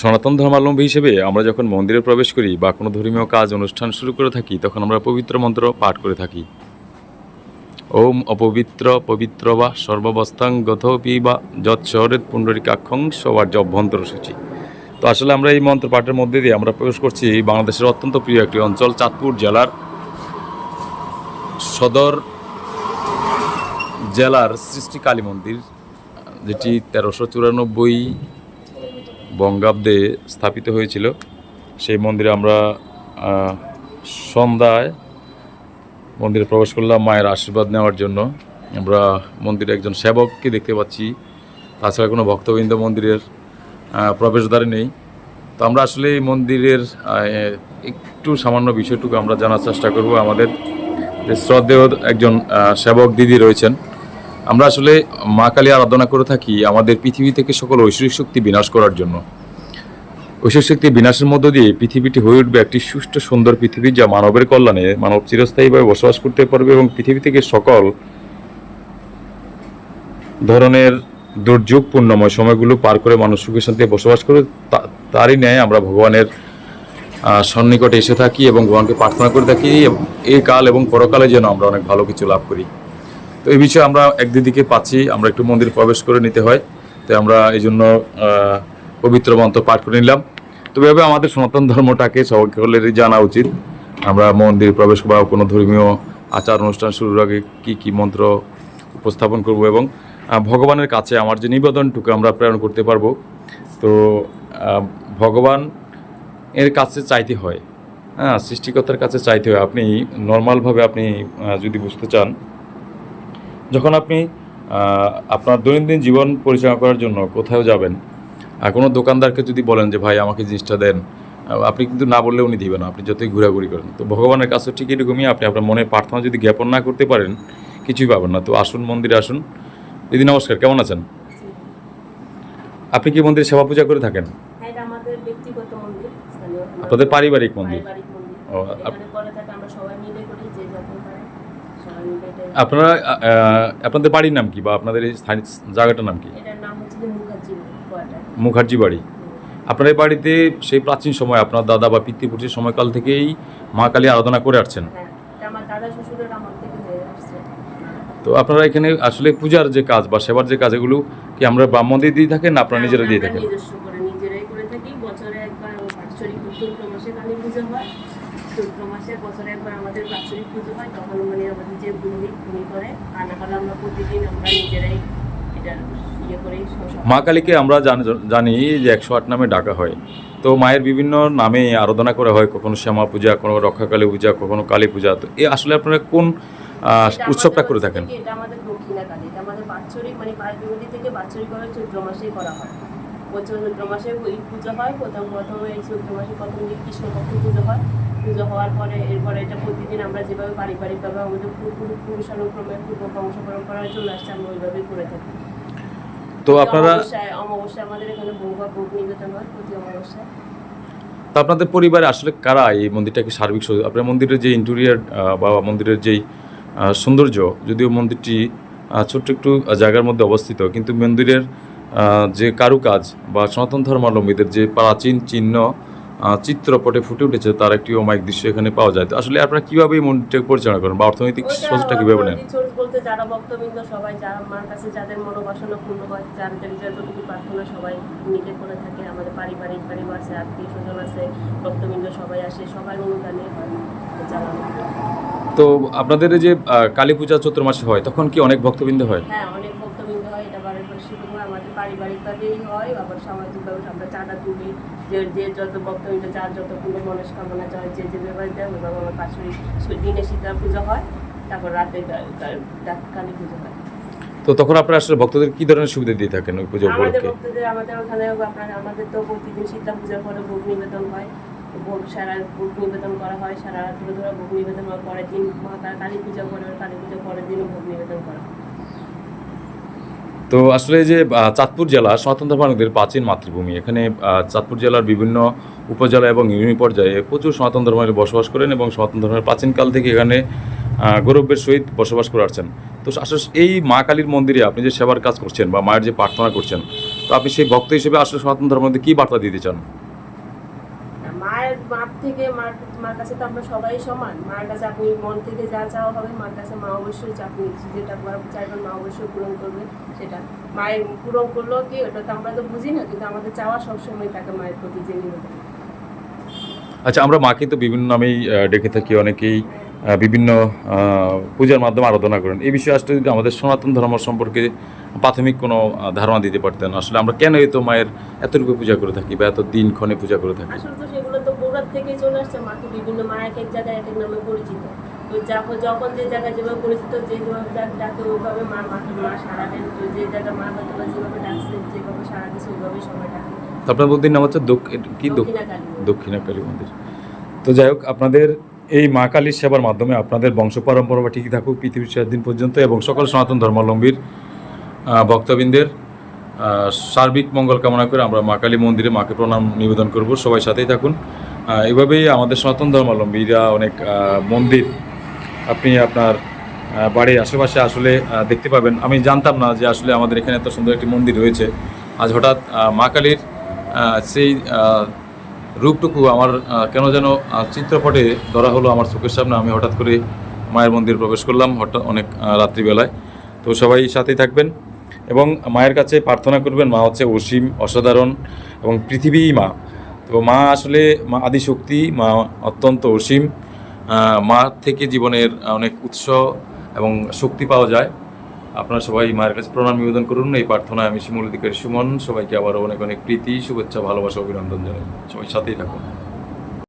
সনাতন ধর্মাবলম্বী হিসেবে আমরা যখন মন্দিরে প্রবেশ করি বা কোনো ধর্মীয় কাজ, অনুষ্ঠান শুরু করে থাকি, তখন আমরা পবিত্র মন্ত্র পাঠ করে থাকি। ওম অপবিত্র, পবিত্র বা সর্বাবস্থাং গথপি বা শহরের পুণ্ডরিকাক্ষং সবার অভ্যন্তর সূচি তো আসলে আমরা এই মন্ত্র পাঠের মধ্যে দিয়ে আমরা প্রবেশ করছি বাংলাদেশের অত্যন্ত প্রিয় একটি অঞ্চল, চাঁদপুর জেলার সদর জেলার সৃষ্টি কালী মন্দির, যেটি তেরোশো চুরানব্বই বঙ্গাব্দে স্থাপিত হয়েছিল। সেই মন্দিরে আমরা সন্ধ্যায় মন্দিরে প্রবেশ করলাম মায়ের আশীর্বাদ নেওয়ার জন্য। আমরা মন্দিরে একজন সেবককে দেখতে পাচ্ছি। তাছাড়া কোনো ভক্তবৃন্দ মন্দিরের প্রবেশদ্বারে নেই। তো আমরা আসলে এই মন্দিরের একটু সামান্য বিষয়টুকু আমরা জানার চেষ্টা করব। আমাদের শ্রদ্ধেয় একজন সেবক দিদি রয়েছেন। আমরা আসলে মা কালী আরাধনা করে থাকি আমাদের পৃথিবী থেকে সকল ঐশ্বরিক শক্তি বিনাশ করার জন্য। ঐশ্বরিক শক্তি বিনাশের মধ্য দিয়ে পৃথিবীটি হয়ে উঠবে একটি সুষ্ঠু, সুন্দর পৃথিবী যা মানবের কল্যাণে মানব চিরস্থায়ীভাবে বসবাস করতে পারবে এবং পৃথিবী থেকে সকল ধরনের দুর্যোগ পূর্ণময় সময়গুলো পার করে মানুষ সুখে শান্তিতে বসবাস করে তারই ন্যায় আমরা ভগবানের সন্নিকটে এসে থাকি এবং ভগবানকে প্রার্থনা করে থাকি। এই কাল এবং পরকালে যেন আমরা অনেক ভালো কিছু লাভ করি। তো এই বিষয়ে আমরা এক দিদিকে পাচ্ছি, আমরা একটু মন্দির প্রবেশ করে নিতে হয়। তো আমরা এই জন্য পবিত্র মন্ত্র পাঠ করে নিলাম। তো এভাবে আমাদের সনাতন ধর্মটাকে সকলেরই জানা উচিত। আমরা মন্দির প্রবেশ বা কোনো ধর্মীয় আচার অনুষ্ঠান শুরুর আগে কী কী মন্ত্র উপস্থাপন করব এবং ভগবানের কাছে আমার যে নিবেদনটুকু আমরা প্রেরণ করতে পারব। তো ভগবান এর কাছে চাইতে হয়। হ্যাঁ সৃষ্টিকর্তার কাছে চাইতে হয়। আপনি নর্মালভাবে আপনি যদি বুঝতে চান যখন আপনি আপনার দৈনন্দিন জীবন পরিচালনা করার জন্য কোথাও যাবেন আর কোনো দোকানদারকে যদি বলেন যে ভাই আমাকে জিনিসটা দেন আপনি কিন্তু না বললে উনি দিবেন না আপনি যতই ঘোরাঘুরি করেন। তো ভগবানের কাছে ঠিক এরকমই আপনি আপনার মনে প্রার্থনা যদি জ্ঞাপন না করতে পারেন কিছুই পাবেন না। তো আসুন মন্দিরে আসুন। দিদি নমস্কার কেমন আছেন? আপনি কি মন্দিরে সেবা পূজা করে থাকেন? হ্যাঁ, আপনাদের পারিবারিক মন্দির? পারিবারিক মন্দির। ও, আপনারা আপনাদের বাড়ির নাম কি বা আপনাদের এই জায়গাটার নাম কি? মুখার্জি বাড়ি। আপনার এই বাড়িতে সেই প্রাচীন সময় আপনার দাদা বা পিতৃপুরুষের সময়কাল থেকেই মা কালী আরাধনা করে আসছেন? হ্যাঁ হয়ে তো আপনারা এখানে আসলে পূজার যে কাজ বা সেবার যে কাজ এগুলো কি আমরা ব্রাহ্মণ দিয়ে থাকেন না আপনারা নিজেরা দিয়ে থাকেন? নিজেরাই করে থাকি। বছরে একবার বাৎসরিক চৈত্র মাসে কালী পুজো হয়। চৈত্র মাসে বছরে একবার আমাদের বাৎসরিক পুজো হয় তখন মানে আমাদের যে পুরোহিত উনি করে আনাকালে আমরা প্রতিদিন আমরা নিজেরাই এটা ইয়ে মা কালীকে আমরা জান- জানি যে একশো আট নামে ডাকা হয়। তো মায়ের বিভিন্ন নামে আরাধনা করা হয় কখনো শ্যামা পূজা কোনো রক্ষাকালী পূজা কখনো কালী পূজা। তো এ আসলে আপনারা কোন উৎসবটা করে থাকেন? এটা আমাদের দক্ষিণা কালী। এটা আমাদের বাৎসরিক মানে পাঁচবিরতি থেকে বাৎসরিক ভাবে চৈত্র মাসেই করা হয়। বছর চৈত্র মাসে পুজো হয় প্রথম প্রথম চৈত্র মাসে প্রথম দিন কৃষ্ণপক্ষ পুজো হয়। পুজো হওয়ার পরে এরপরে এটা প্রতিদিন আমরা যেভাবে পারিবারিকভাবে আমাদের পূর্ব পুরুষানুক্রমে পূর্ব বংশ পরম্পরায় চলে আসছে আমরা ওইভাবেই করে থাকি। তো আপনারা অমাবস্যায় অমাবস্যায় আমাদের এখানে বহুবা ভোগ নিবেদন হয় প্রতি অমাবস্যায়। তো আপনাদের পরিবারে আসলে কারা এই মন্দিরটাকে সার্বিক আপনার মন্দিরের যে ইন্টেরিয়ার বা মন্দিরের যেই সৌন্দর্য যদিও মন্দিরটি ছোট্ট একটু জায়গার মধ্যে অবস্থিত কিন্তু মন্দিরের যে কারুকাজ বা সনাতন ধর্মাবলম্বীদের যে প্রাচীন চিহ্ন চিত্রপটে ফুটে উঠেছে তার একটি অমায়িক দৃশ্য এখানে পাওয়া যায়। তো আসলে আপনারা কীভাবে এই মন্দিরটাকে পরিচালনা করেন বা অর্থনৈতিক সোর্সটা কীভাবে নেন? বলতে যারা ভক্তবৃন্দ সবাই যারা মার কাছে যাদের মনোবাসনা পূর্ণ হয় যাদের যতটুকু প্রার্থনা সবাই মিলে করে থাকে আমাদের পারিবারিক পরিবার আছে আত্মীয় স্বজন আছে ভক্তবৃন্দ সবাই আসে সবাই অনুদানে তো আপনাদের যে কালী পূজা চৈত্র মাসে হয় তখন কি অনেক ভক্তবৃন্দ হয়? হ্যাঁ অনেক ভক্তবৃন্দ হয় এটা বারের পর শুরু হয় আমাদের পারিবারিকভাবেই হয় আবার সামাজিকভাবে আমরা চাঁদা তুলি। যে যে যত ভক্তবৃন্দ যার যত কোনো মনস্কামনা চায় যে যে ব্যবহার দেয় ওইভাবে আমার পাশে দিনে শীতলা পুজো হয় তারপর রাতে রাত কালী পুজো হয়। তো তখন আপনারা আসলে ভক্তদের কী ধরনের সুবিধা দিয়ে থাকেন ওই পুজো আমাদের উপলক্ষে ভক্তদের আমাদের ওখানে আপনার আমাদের তো প্রতিদিন শীতলা পূজার পরে ভোগ নিবেদন হয়। ভোগ সারা ভোগ নিবেদন করা হয় সারা রাত ধরে ভোগ নিবেদন হওয়ার পরের দিন মা কা- কালী পূজা পরে কালী পূজার পরের দিনও ভোগ নিবেদন করা হয়। তো আসলে যে চাঁদপুর জেলা স্বতন্ত্র ধর্মাবলম্বীদের প্রাচীন মাতৃভূমি, এখানে চাঁদপুর জেলার বিভিন্ন উপজেলা এবং ইউনি পর্যায়ে প্রচুর সনাতন ধর্মের বসবাস করেন এবং সনাতন ধর্মের প্রাচীনকাল থেকে এখানে গৌরবের সহিত বসবাস করে আসছেন। তো আসলে এই মা কালীর মন্দিরে আপনি যে সেবার কাজ করছেন বা মায়ের যে প্রার্থনা করছেন, তো আপনি সেই ভক্ত হিসেবে আসলে সনাতন ধর্মের মধ্যে কী বার্তা দিতে চান? মায়ের মার থেকে, মার মার কাছে তো আমরা সবাই সমান। মার কাছে আপনি মন থেকে যা চাওয়া হবে, মার কাছে মা অবশ্যই আপনি যেটা চাইবেন, মা অবশ্যই পূরণ করবে সেটা। মায়ের পূরণ করল কি, ওটা তো আমরা তো বুঝি না, কিন্তু আমাদের চাওয়া সবসময় থাকে মায়ের প্রতি যে আচ্ছা আমরা মাকে তো বিভিন্ন নামেই ডেকে থাকি, অনেকেই বিভিন্ন পূজার মাধ্যমে আরাধনা করেন। এই বিষয়ে আসলে যদি আমাদের সনাতন ধর্ম সম্পর্কে প্রাথমিক কোনো ধারণা দিতে পারতেন আসলে আমরা কেন এই তো মায়ের এত রূপে পূজা করে থাকি বা এত দিন ক্ষণে পূজা করে থাকি? আসলে তো সেগুলো তো গোড়ার থেকেই চলে আসছে মাকে বিভিন্ন মা এক এক জায়গায় এক এক নামে পরিচিত। তো যখন যখন যে জায়গায় যেভাবে পরিচিত যে যেভাবে ডাকে ওইভাবে মা মাকে মা সারা দেন তো যে জায়গায় মা হয়তো যেভাবে ডাকছে যেভাবে সারা দিচ্ছে ওইভাবেই সবাই ডাকে। আপনার নাম হচ্ছে কি মন্দির। তো যাই হোক আপনাদের এই মা কালীর সেবার মাধ্যমে আপনাদের বংশ পরম্পরা ঠিকই থাকুক পৃথিবীর শেষ দিন পর্যন্ত এবং সকল সনাতন ধর্মাবলম্বীর ভক্তবৃন্দের সার্বিক মঙ্গল কামনা করে আমরা মা কালী মন্দিরে মাকে প্রণাম, নিবেদন করব। সবাই সাথেই থাকুন। এভাবেই আমাদের সনাতন ধর্মাবলম্বীরা অনেক মন্দির, আপনি আপনার বাড়ির আশেপাশে আসলে দেখতে পাবেন। আমি জানতাম না যে আসলে আমাদের এখানে এত সুন্দর একটি মন্দির রয়েছে। আজ হঠাৎ মা কালীর সেই রূপটুকু আমার কেন যেন চিত্রপটে ধরা হলো আমার চোখের সামনে। আমি হঠাৎ করে মায়ের মন্দির প্রবেশ করলাম, হঠাৎ অনেক রাত্রিবেলায়। তো সবাই সাথেই থাকবেন এবং মায়ের কাছে প্রার্থনা করবেন, মা হচ্ছে অসীম, অসাধারণ এবং পৃথিবীই মা। তো মা আসলে মা আদিশক্তি, মা অত্যন্ত অসীম। মা থেকে জীবনের অনেক উৎস এবং শক্তি পাওয়া যায়। আপনারা সবাই মায়ের কাছে প্রণাম, নিবেদন করুন। এই প্রার্থনায় আমি শিমুল অধিকারী সুমন, সবাইকে আবারও অনেক অনেক প্রীতি, শুভেচ্ছা, ভালোবাসা, অভিনন্দন জানাই। সবাই সাথেই থাকুন।